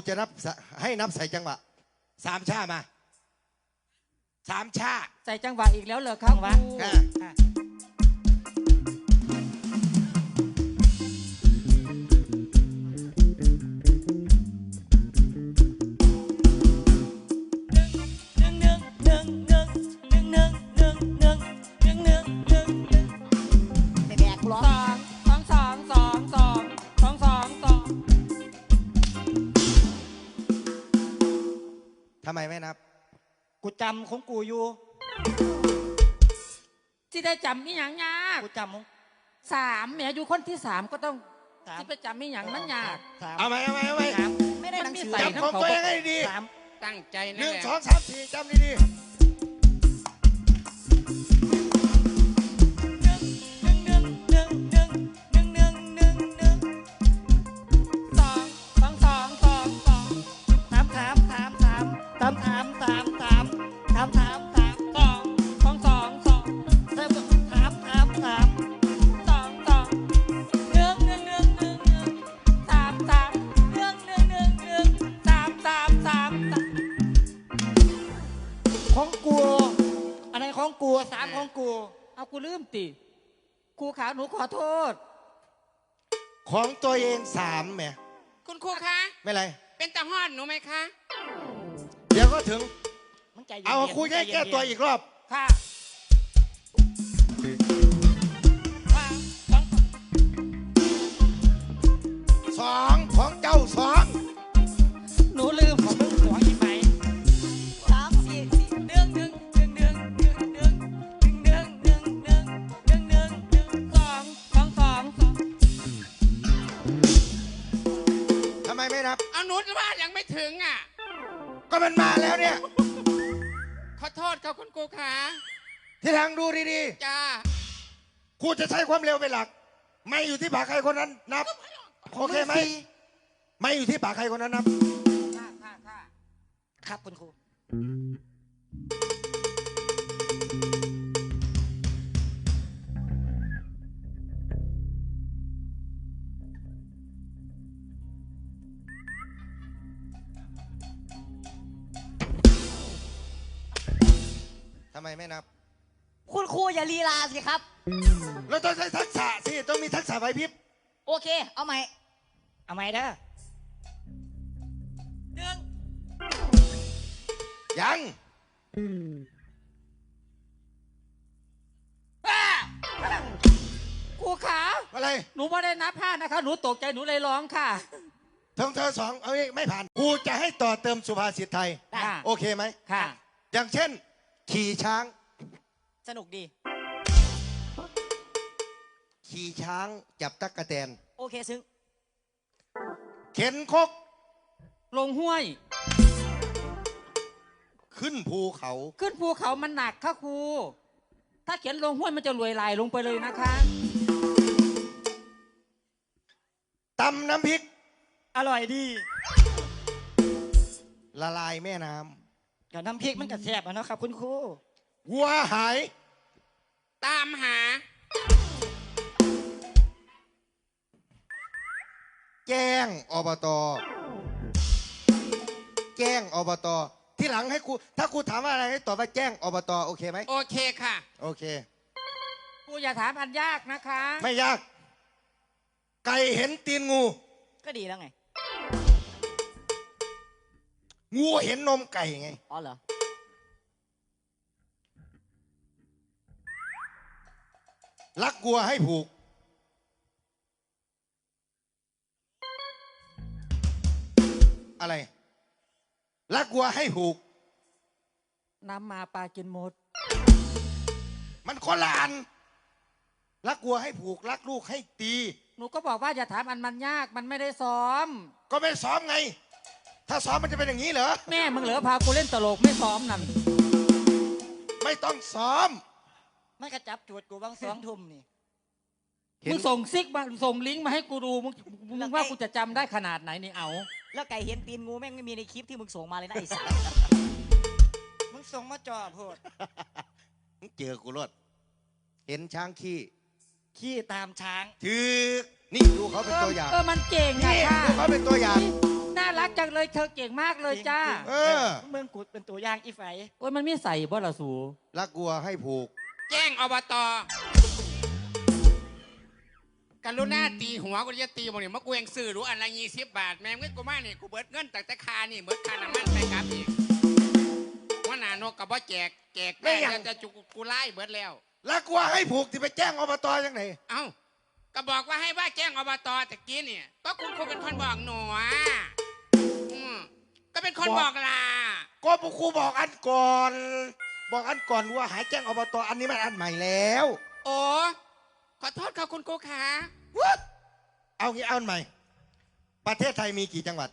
กูจะนับสะให้นับใส่จังหวะสามชามาสามชาใส่จังหวะอีกแล้วเหรอครับจังหวะ ทำไมไม่นับ กูจำของกูอยู่ ที่ได้จำมีอย่างยากกูจำของ สามแหมอยู่คนที่สามก็ต้องสาม ที่ไปจำมีอย่างมันยาก สามเอาไหมเอาไหมเอาไหมสามไม่ได้หนังสือมันมีใส่ จำของตัวเองให้ดีสามตั้งใจหนั่นึ่นงแหละ สองสามสี่จำดีห ของกูสามของกู เอากูลืมติครูขาวหนูขอโทษๆของตัวเองสามแหมคุณครูคะ ไม่ไร เป็นตาฮอดหนูไหมคะ เดี๋ยวก็ถึง มันใจเย็นเอาครูให้แก้ตัวอีกรอบ ค่ะ ไมไม่นับ เอาหนูว่ายังไม่ถึงอะ ก็มันมาแล้วเนี่ย ขอโทษค่ะคุณครูคะที่ทางดูดีจ้าๆครูจะใช้ความเร็วเป็นหลัก ไม่อยู่ที่ปากใครคนนั้นนับ โอเคไหม ไม่อยู่ที่ปากใครคนนั้นนับ ค่ะค่ะค่ะครับคุณครูำไมไม่นับ คุณครูอย่าลีลาสิครับเราต้องใช้ทักษะสิต้องมีทักษะไหวพริบโอเค เอาใหม่ เอาใหม่เด้อหนึ่งยังอ่าครูขาอะไรหนูไม่ได้นับผ้านะคะ หนูตกใจหนูเลยร้องค่ะเทงเธอสองเอาไม่ผ่านครูจะให้ต่อเติมสุภาษิตไทย ได้ค่ะโอเคไหม ค่ะ อย่างเช่น ขี่ช้าง สนุกดี ขี่ช้างจับตักกะแตน โอเคซึ้งเข็นคกลงห้วย ขึ้นภูเขา ขึ้นภูเขามันหนักค่ะครู ถ้าเขียนลงห้วยมันจะรวยลายลงไปเลยนะคะตำน้ำพริก อร่อยดี ละลายแม่น้ กับน้ำพริกมันก็แซ่บอะเนาะครับ คุณครูำวัวหาย ตามหา แจ้งอบต แจ้งอบต ที่หลังให้ครูถ้าครูถามว่าอะไรให้ตอบว่าแจ้งอบต โอเคไหมโอเคค่ะ โอเค ครูอย่าถามอันยากนะคะ ไม่ยาก ไก่เห็นตีนงู ก็ดีแล้วไง งูเห็นนมไก่ไง อ๋อเหรอ รักวัวให้ผูก อะไร รักวัวให้ผูก น้ำมาปลากินหมด มันคนละอัน รักวัวให้ผูก รักลูกให้ตี หนูก็บอกว่าอย่าถามอันมันยาก มันไม่ได้ซ้อม ก็ไม่ซ้อมไง ถ้าซ้อมมันจะเป็นอย่างนี้เหรอ แม่มึงเหลือพากูเล่นตลกไม่ซ้อมนั่นไม่ต้องซ้อม ไม่กระจับจูดกูบางสองทุ่มนี่ เห็นมึงส่งซิกมาส่งลิงก์มาให้กูดูมึงมึงว่ากูจะจำได้ขนาดไหนนี่เอา แล้วไก่เห็นตีนงูแม่งไม่มีในคลิปที่มึงส่งมาเลยนะไอ้สัสมึงส่งมาจ่อโพดเจอกูรถเห็นช้างขี้ขี้ตามช้าง ถือนี่ดูเขาเป็นตัวอย่างเออมันเก่งนะนี่ค่ะ ดูเขาเป็นตัวอย่าง นน่ารักจังเลยเธอเก่งมากเลยจ้าเออ เมืองกูเป็นตัวอย่างอีไฟโอ้ยมันมีใส่บ่ละสูรักกลัวให้ผูก แจ้งอบตกรุณาตีหัวกูจะตีบ่เนี่ยมากูเองซื้อรู้อันละยี่สิบบาท แม่งเงินกูมานี่กูเบิดเงินตั้งแต่คานี่เบิดค่าน้ำมันไปครับอีกว่าหนานกกับว่าแจกแจกไม่ได้ยังแล้วจะจุกกูไล่เบิดแล้ว รักกลัวให้ผูกที่ไปแจ้งอบตยังไงเอ้าก็บอกว่าให้ว่าแจ้งอบตตะกี้เนี่ยก็คุณครูเป็นคนบอกหนูอะอืม ก็เป็นคนบอกล่ะก็พวกครูบอกอันก่อน บอกอันก่อนว่าหายแจ้งอบตอันนี้มันอันใหม่แล้ว โอ้ขอโทษค่ะคุณครูขาวัดเอางี้เอาอันใหม่ ประเทศไทยมีกี่จังหวัด